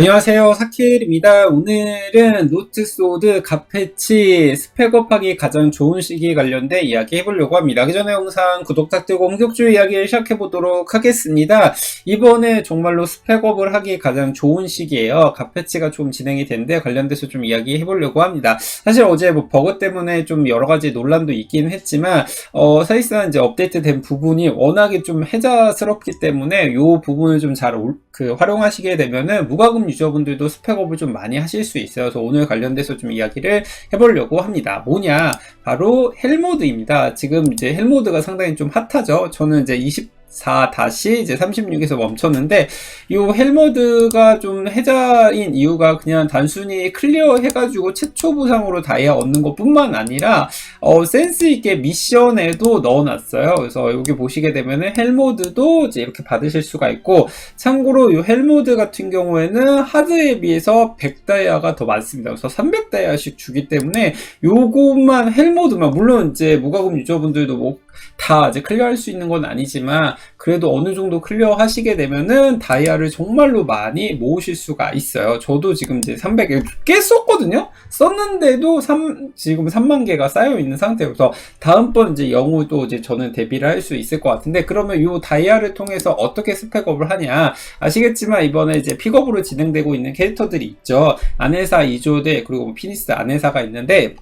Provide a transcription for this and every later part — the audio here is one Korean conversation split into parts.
안녕하세요 사킬입니다. 오늘은 노트소드 갓패치 스펙업하기 가장 좋은 시기에 관련된 이야기 해보려고 합니다. 그 전에 영상 구독 부탁드리고 본격적으로 이야기를 시작해보도록 하겠습니다. 이번에 정말로 스펙업을 하기 가장 좋은 시기예요. 갓패치가 좀 진행이 된데 관련돼서 좀 이야기 해보려고 합니다. 사실 어제 뭐 버그 때문에 좀 여러가지 논란도 있긴 했지만 어, 사실상 이제 업데이트 된 부분이 워낙에 좀 해자스럽기 때문에 이 부분을 좀 잘 그 활용하시게 되면은 무과금 유저분들도 스펙업을 좀 많이 하실 수 있어요. 그래서 오늘 관련돼서 좀 이야기를 해보려고 합니다. 뭐냐? 바로 헬모드입니다. 지금 이제 헬모드가 상당히 좀 핫하죠. 저는 이제 20 4 다시 이제 36에서 멈췄는데 이 헬모드가 좀 해자인 이유가 그냥 단순히 클리어 해가지고 최초 보상으로 다이아 얻는 것뿐만 아니라 어, 센스 있게 미션에도 넣어놨어요. 그래서 여기 보시게 되면은 헬모드도 이제 이렇게 받으실 수가 있고 참고로 이 헬모드 같은 경우에는 하드에 비해서 100다이아가 더 많습니다. 그래서 300다이아씩 주기 때문에 요것만 헬모드만 물론 이제 무과금 유저분들도 뭐 다 이제 클리어할 수 있는 건 아니지만 그래도 어느 정도 클리어 하시게 되면은 다이아를 정말로 많이 모으실 수가 있어요. 저도 지금 이제 300개 꽤 썼거든요? 썼는데도 3, 지금 3만 개가 쌓여 있는 상태여서 다음번 이제 영우도 이제 저는 데뷔를 할 수 있을 것 같은데 그러면 이 다이아를 통해서 어떻게 스펙업을 하냐 아시겠지만 이번에 이제 픽업으로 진행되고 있는 캐릭터들이 있죠. 아네사 2조대 그리고 뭐 피니스 아네사가 있는데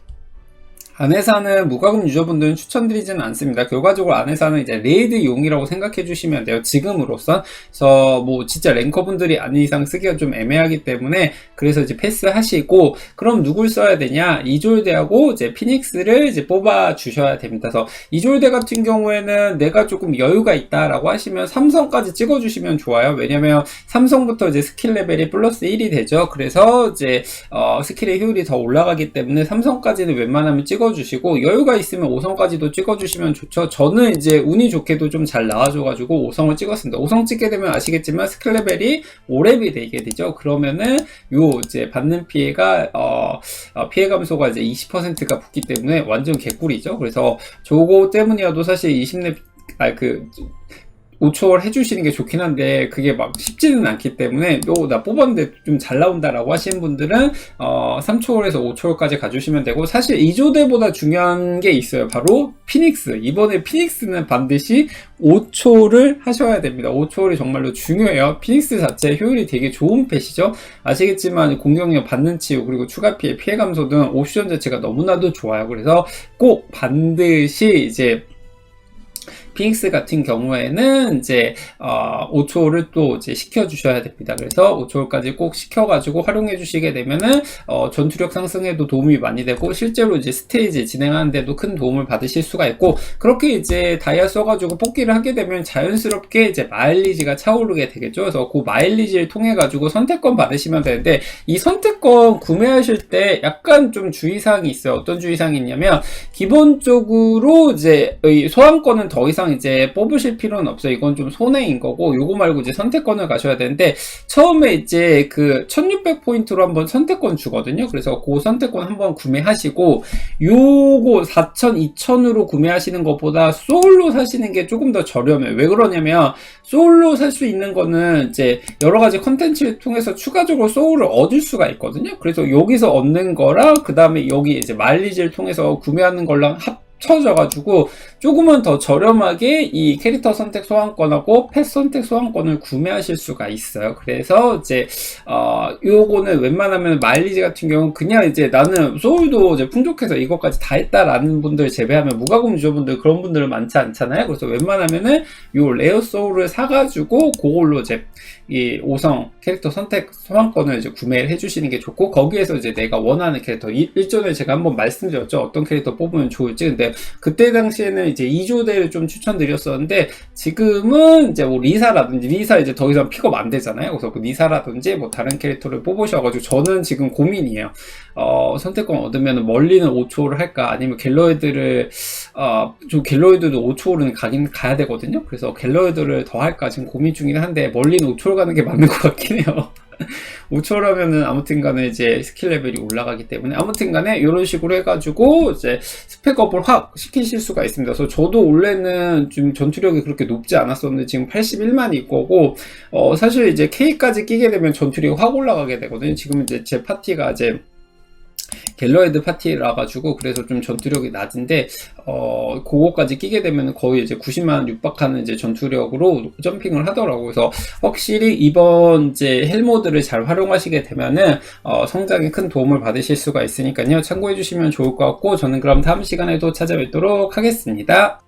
안에사는 무과금 유저분들은 추천드리지는 않습니다. 결과적으로 안에사는 이제 레이드용이라고 생각해 주시면 돼요. 지금으로선. 그래서 뭐 진짜 랭커분들이 아닌 이상 쓰기가 좀 애매하기 때문에 그래서 이제 패스하시고 그럼 누굴 써야 되냐? 이졸대하고 이제 피닉스를 이제 뽑아 주셔야 됩니다. 그래서 이졸대 같은 경우에는 내가 조금 여유가 있다라고 하시면 삼성까지 찍어 주시면 좋아요. 왜냐면 삼성부터 이제 스킬 레벨이 플러스 1이 되죠. 그래서 이제 어 스킬의 효율이 더 올라가기 때문에 삼성까지는 웬만하면 찍어 찍어주시고 여유가 있으면 5성까지도 찍어주시면 좋죠. 저는 이제 운이 좋게도 좀 잘 나와줘가지고 5성을 찍었습니다. 5성 찍게 되면 아시겠지만 스킬 레벨이 5렙이 되게 되죠. 그러면은 요 이제 받는 피해가 어, 어 피해 감소가 이제 20%가 붙기 때문에 완전 개꿀이죠. 그래서 저거 때문이어도 사실 20렙 아그 5초월 해주시는 게 좋긴 한데 그게 막 쉽지는 않기 때문에 요나 뽑았는데 좀 잘 나온다라고 하시는 분들은 어 3초월에서 5초월까지 가주시면 되고 사실 2조대보다 중요한 게 있어요. 바로 피닉스. 이번에 피닉스는 반드시 5초를 하셔야 됩니다. 5초월이 정말로 중요해요. 피닉스 자체 효율이 되게 좋은 펫이죠. 아시겠지만 공격력 받는 치유 그리고 추가 피해 피해 감소 등 옵션 자체가 너무나도 좋아요. 그래서 꼭 반드시 이제 피닉스 같은 경우에는 이제 어, 5초를 또 이제 시켜 주셔야 됩니다. 그래서 5초까지 꼭 시켜 가지고 활용해 주시게 되면은 어, 전투력 상승에도 도움이 많이 되고 실제로 이제 스테이지 진행하는데도 큰 도움을 받으실 수가 있고 그렇게 이제 다이아 써가지고 뽑기를 하게 되면 자연스럽게 이제 마일리지가 차오르게 되겠죠. 그래서 그 마일리지를 통해 가지고 선택권 받으시면 되는데 이 선택권 구매하실 때 약간 좀 주의사항이 있어요. 어떤 주의사항이 있냐면 기본적으로 이제 소환권은 더 이상 이상 이제 뽑으실 필요는 없어요. 이건 좀 손해인 거고 요거 말고 이제 선택권을 가셔야 되는데 처음에 이제 그 1600포인트로 한번 선택권 주거든요. 그래서 그 선택권 한번 구매하시고 요거 4000, 2000으로 구매하시는 것보다 소울로 사시는 게 조금 더 저렴해요. 왜 그러냐면 소울로 살 수 있는 거는 이제 여러 가지 컨텐츠를 통해서 추가적으로 소울을 얻을 수가 있거든요. 그래서 여기서 얻는 거랑 그 다음에 여기 이제 마일리지를 통해서 구매하는 걸랑 합 쳐져가지고 조금은 더 저렴하게 이 캐릭터 선택 소환권하고 펫 선택 소환권을 구매하실 수가 있어요. 그래서 이제 어 요거는 웬만하면 마일리지 같은 경우는 그냥 이제 나는 소울도 이제 풍족해서 이것까지 다 했다라는 분들 제외하면 무가금 유저분들 그런 분들은 많지 않잖아요. 그래서 웬만하면은 요 레어 소울을 사가지고 그걸로 이제 이 5성 캐릭터 선택 소환권을 이제 구매를 해주시는 게 좋고 거기에서 이제 내가 원하는 캐릭터 일전에 제가 한번 말씀드렸죠 어떤 캐릭터 뽑으면 좋을지 근데 그때 당시에는 이제 2조대를 좀 추천드렸었는데 지금은 이제 뭐 리사라든지 리사 이제 더 이상 픽업 안 되잖아요 그래서 그 리사라든지 뭐 다른 캐릭터를 뽑으셔가지고 저는 지금 고민이에요 어, 선택권 얻으면 멀리는 5초를 할까 아니면 갤러이드를 어, 좀 갤러이드도 5초는 가긴 가야 되거든요. 그래서 갤러이드를 더 할까 지금 고민 중이긴 한데 멀리는 5초를 가는 게 맞는 것 같긴 해요. 5초라면은 아무튼 간에 이제 스킬 레벨이 올라가기 때문에 아무튼 간에 이런 식으로 해가지고 이제 스펙업을 확 시키실 수가 있습니다. 그래서 저도 원래는 좀 전투력이 그렇게 높지 않았었는데 지금 81만이 거고 어 사실 이제 K까지 끼게 되면 전투력이 확 올라가게 되거든요. 지금 이제 제 파티가 이제 갤러헤드 파티라 가지고 그래서 좀 전투력이 낮은데 어 그거까지 끼게 되면 거의 이제 90만 육박하는 이제 전투력으로 점핑을 하더라고요. 그래서 확실히 이번 이제 헬모드를 잘 활용하시게 되면은 어 성장에 큰 도움을 받으실 수가 있으니까요. 참고해 주시면 좋을 것 같고 저는 그럼 다음 시간에도 찾아뵙도록 하겠습니다.